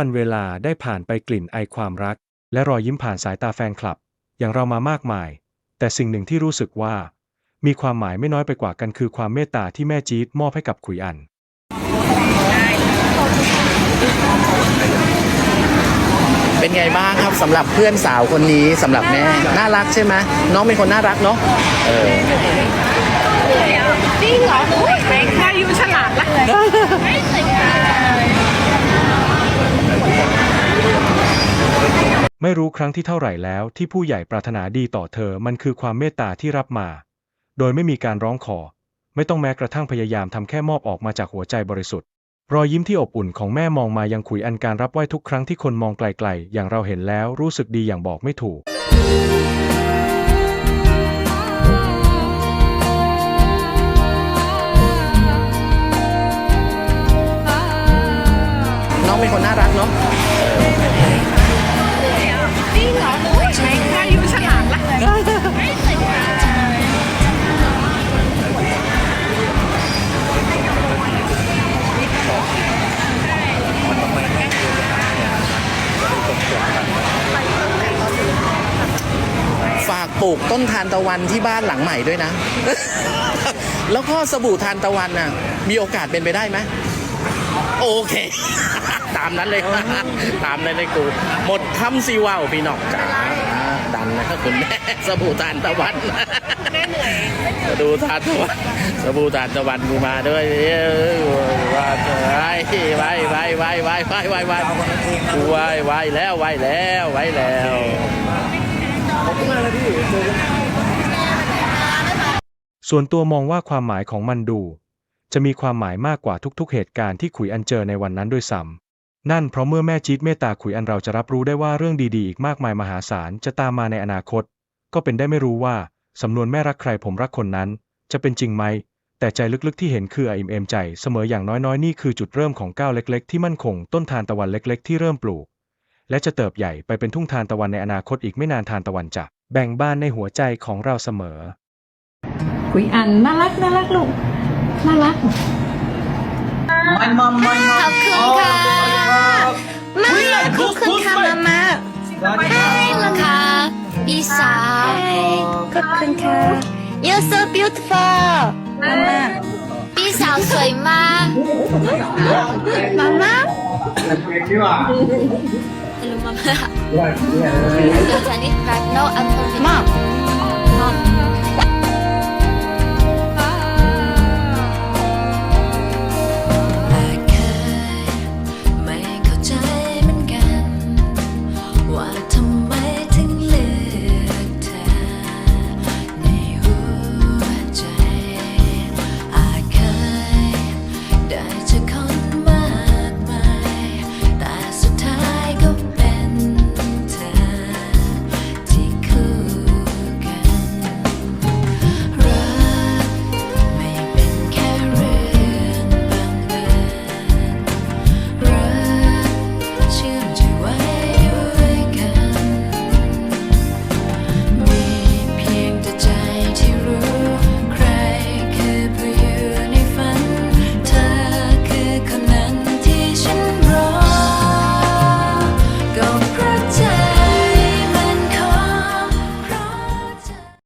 วันเวลาได้ผ่านไปกลิ่นไอความรัก และรอยยิ้มผ่านสายตาแฟนคลับ อย่างเรามามากมาย แต่สิ่งหนึ่งที่รู้สึกว่า มีความหมายไม่น้อยไปกว่ากันคือความเมตตาที่แม่จี๊ดมอบให้กับขุยอันเป็นไงบ้างครับสำหรับเพื่อนสาวคนนี้สำหรับแม่น่ารักใช่ไหมน้องเป็นคนน่ารักเนาะเออจริงเหรออุ้ยแค่ยูฉลาดละ ไม่รู้ครั้งที่เท่าไหร่แล้วที่ผู้ใหญ่ปรารถนาดีต่อเธอมันคือความเมตตาที่รับมา โดยไม่มีการร้องขอ ไม่ต้องแม้กระทั่งพยายามทำแค่มอบออกมาจากหัวใจบริสุทธิ์ รอยยิ้มที่อบอุ่นของแม่มองมายังขุยอันการรับไหว้ทุกครั้งที่คนมองไกลๆ อย่างเราเห็นแล้วรู้สึกดีอย่างบอกไม่ถูกน้องเป็นคนน่ารักเนาะ ลูกต้นทานตะวันที่บ้านหลังใหม่ด้วยนะ แล้วก็สบู่ทานตะวันน่ะ มีโอกาสเป็นไปได้ไหมโอเค ตามนั้นเลย ตามนั้นเลยกู หมดคำซีว่าวพี่นอกจ๋าดันนะครับคุณแม่สบู่ทานตะวันแม่เหนื่อยสบู่ทานตะวันสบู่ทานตะวันกูมาด้วยเอ้ยว่าไว้ไว้ไว้ไว้ไว้ไว้ไว้ไว้กูไว้ไว้แล้วไว้แล้วไว้แล้ว ส่วนตัวมองว่าความหมายของมันดู จะมีความหมายมากกว่าทุกๆ เหตุการณ์ที่ขุยอันเจอในวันนั้นด้วยซ้ำนั่นเพราะเมื่อแม่จีดเมตตาขุยอันเราจะรับรู้ได้ว่าเรื่องดีๆ อีกมากมายมหาศาลจะตามมาในอนาคต ก็เป็นได้ไม่รู้ว่าสำนวนแม่รักใครผมรักคนนั้น จะเป็นจริงไหม แต่ใจลึกๆที่เห็นคืออิ่มเอมใจเสมออย่างน้อยๆนี่คือจุดเริ่มของก้าวเล็ก ๆ ที่มั่นคงต้นทานตะวันเล็ก ๆ ที่เริ่มปลูก และจะเติบใหญ่ไปเป็นทุ่งทานตะวันในอนาคตอีกไม่นานทานตะวันจะแบ่งบ้านในหัวใจของเราเสมอ คุยอันน่ารักน่ารักลูกน่ารัก My mom, my mom. ขอบคุณค่ะ มาขอบคุณค่ะมามาขอบคุณค่ะพี่สาวขอบคุณค่ะ You're so beautiful มามาพี่สาวสวยมากมามา Hello มามา Chinese